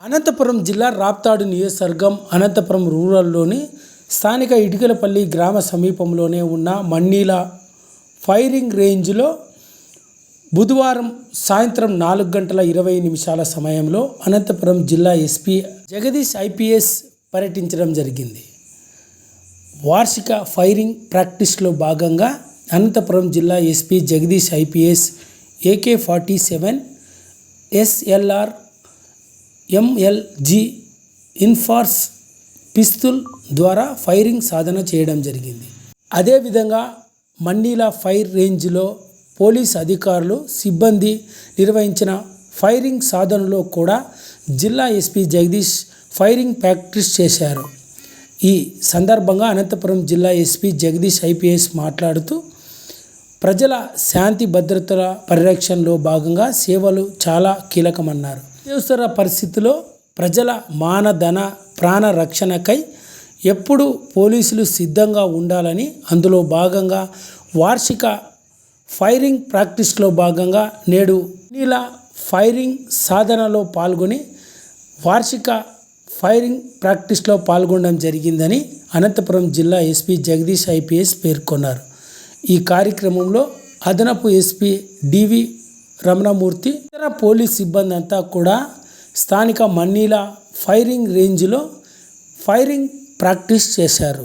అనంతపురం జిల్లా రాప్తాడు నియోజకవర్గం అనంతపురం రూరల్లోని స్థానిక ఇటుకలపల్లి గ్రామ సమీపంలోనే ఉన్న మన్నీల ఫైరింగ్ రేంజ్లో బుధవారం సాయంత్రం నాలుగు గంటల ఇరవై నిమిషాల సమయంలో అనంతపురం జిల్లా ఎస్పీ జగదీష్ ఐపీఎస్ పర్యటించడం జరిగింది. వార్షిక ఫైరింగ్ ప్రాక్టీస్లో భాగంగా అనంతపురం జిల్లా S P Jagadish I P S A K forty seven S L R M L G ఇన్ఫార్స్ pistol ద్వారా ఫైరింగ్ సాధన చేయడం జరిగింది. అదేవిధంగా మండీలా ఫైర్ రేంజ్లో పోలీస్ అధికారులు సిబ్బంది నిర్వహించిన ఫైరింగ్ సాధనలో కూడా జిల్లా ఎస్పీ జగదీష్ ఫైరింగ్ ప్రాక్టీస్ చేశారు. ఈ సందర్భంగా అనంతపురం జిల్లా ఎస్పీ జగదీష్ ఐపీఎస్ మాట్లాడుతూ ప్రజల శాంతి భద్రతల పరిరక్షణలో భాగంగా సేవలు చాలా కీలకమన్నారు. అత్యవసర పరిస్థితిలో ప్రజల మానధన ప్రాణ రక్షణకై ఎప్పుడు పోలీసులు సిద్ధంగా ఉండాలని అందులో భాగంగా వార్షిక ఫైరింగ్ ప్రాక్టీస్లో భాగంగా నేడు నీల ఫైరింగ్ సాధనలో పాల్గొని వార్షిక ఫైరింగ్ ప్రాక్టీస్లో పాల్గొనడం జరిగిందని అనంతపురం జిల్లా ఎస్పీ జగదీష్ ఐపీఎస్ పేర్కొన్నారు. ఈ కార్యక్రమంలో అదనపు ఎస్పీ డివి రమణమూర్తి ఇతర పోలీస్ సిబ్బంది అంతా కూడా స్థానిక మన్నీల ఫైరింగ్ రేంజ్లో ఫైరింగ్ ప్రాక్టీస్ చేశారు.